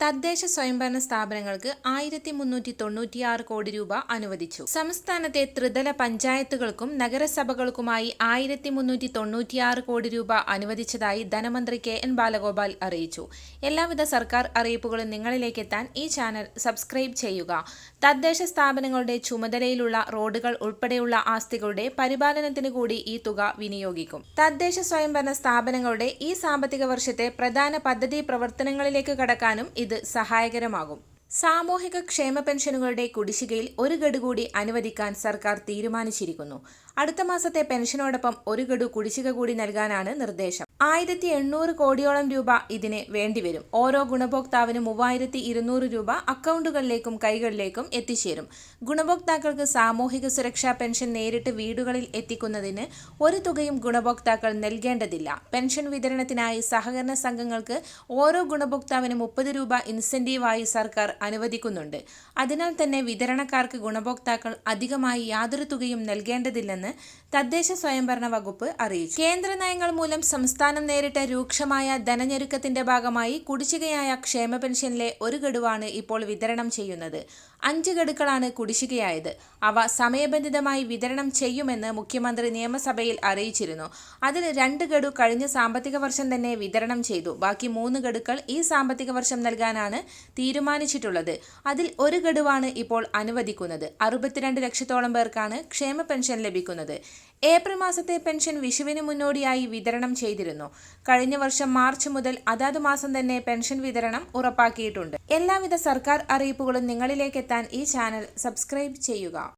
തദ്ദേശ സ്വയംഭരണ സ്ഥാപനങ്ങൾക്ക് ആയിരത്തി മുന്നൂറ്റി തൊണ്ണൂറ്റിയാറ് കോടി രൂപ അനുവദിച്ചു. സംസ്ഥാനത്തെ ത്രിതല പഞ്ചായത്തുകൾക്കും നഗരസഭകൾക്കുമായി ആയിരത്തി മുന്നൂറ്റി തൊണ്ണൂറ്റിയാറ് കോടി രൂപ അനുവദിച്ചതായി ധനമന്ത്രി കെ എൻ ബാലഗോപാൽ അറിയിച്ചു. എല്ലാവിധ സർക്കാർ അറിയിപ്പുകളും നിങ്ങളിലേക്ക് എത്താൻ ഈ ചാനൽ സബ്സ്ക്രൈബ് ചെയ്യുക. തദ്ദേശ സ്ഥാപനങ്ങളുടെ ചുമതലയിലുള്ള റോഡുകൾ ഉൾപ്പെടെയുള്ള ആസ്തികളുടെ പരിപാലനത്തിന് കൂടി ഈ തുക വിനിയോഗിക്കും. തദ്ദേശ സ്വയംഭരണ സ്ഥാപനങ്ങളുടെ ഈ സാമ്പത്തിക വർഷത്തെ പ്രധാന പദ്ധതി പ്രവർത്തനങ്ങളിലേക്ക് കടക്കാനും ഇത് സഹായകരമാകും സാമൂഹിക ക്ഷേമ പെൻഷനുകളുടെ കുടിശ്ശികയിൽ ഒരു ഗഡു കൂടി അനുവദിക്കാൻ സർക്കാർ തീരുമാനിച്ചിരിക്കുന്നു. അടുത്ത മാസത്തെ പെൻഷനോടൊപ്പം ഒരു ഗഡു കുടിശ്ശിക കൂടി നൽകാനാണ് നിർദ്ദേശം. ആയിരത്തി എണ്ണൂറ് കോടിയോളം രൂപ ഇതിന് വേണ്ടിവരും. ഓരോ ഗുണഭോക്താവിനും മൂവായിരത്തി ഇരുന്നൂറ് രൂപ അക്കൗണ്ടുകളിലേക്കും കൈകളിലേക്കും എത്തിച്ചേരും. ഗുണഭോക്താക്കൾക്ക് സാമൂഹിക സുരക്ഷാ പെൻഷൻ നേരിട്ട് വീടുകളിൽ എത്തിക്കുന്നതിന് ഒരു തുകയും ഗുണഭോക്താക്കൾ നൽകേണ്ടതില്ല. പെൻഷൻ വിതരണത്തിനായി സഹകരണ സംഘങ്ങൾക്ക് ഓരോ ഗുണഭോക്താവിനും മുപ്പത് രൂപ ഇൻസെന്റീവായി സർക്കാർ അനുവദിക്കുന്നുണ്ട്. അതിനാൽ തന്നെ വിതരണക്കാർക്ക് ഗുണഭോക്താക്കൾ അധികമായി യാതൊരു തുകയും നൽകേണ്ടതില്ലെന്ന് തദ്ദേശ സ്വയംഭരണ വകുപ്പ് അറിയിച്ചു. കേന്ദ്ര നയങ്ങൾ മൂലം സംസ്ഥാനം നേരിട്ട രൂക്ഷമായ ധനഞ്ഞെരുക്കത്തിന്റെ ഭാഗമായി കുടിശ്ശികയായ ക്ഷേമ പെൻഷനിലെ ഒരു ഗഡുവാണ് ഇപ്പോൾ വിതരണം ചെയ്യുന്നത്. അഞ്ച് ഗഡുക്കളാണ് കുടിശ്ശികയായത്. അവ സമയബന്ധിതമായി വിതരണം ചെയ്യുമെന്ന് മുഖ്യമന്ത്രി നിയമസഭയിൽ അറിയിച്ചിരുന്നു. അതിൽ രണ്ട് ഗഡു കഴിഞ്ഞ സാമ്പത്തിക വർഷം തന്നെ വിതരണം ചെയ്തു. ബാക്കി മൂന്ന് ഗഡുക്കൾ ഈ സാമ്പത്തിക വർഷം നൽകാനാണ് തീരുമാനിച്ചിട്ടുള്ളത്. അതിൽ ഒരു ഗഡുവാണ് ഇപ്പോൾ അനുവദിക്കുന്നത്. അറുപത്തിരണ്ട് ലക്ഷത്തോളം പേർക്കാണ് ക്ഷേമ പെൻഷൻ ലഭിക്കുന്നത്. ഏപ്രിൽ മാസത്തെ പെൻഷൻ വിഷുവിന് മുന്നോടിയായി വിതരണം ചെയ്തിരുന്നു. കഴിഞ്ഞ വർഷം മാർച്ച് മുതൽ അതാത് മാസം തന്നെ പെൻഷൻ വിതരണം ഉറപ്പാക്കിയിട്ടുണ്ട്. എല്ലാവിധ സർക്കാർ അറിയിപ്പുകളും നിങ്ങളിലേക്ക് എത്താൻ ഈ ചാനൽ സബ്സ്ക്രൈബ് ചെയ്യുക.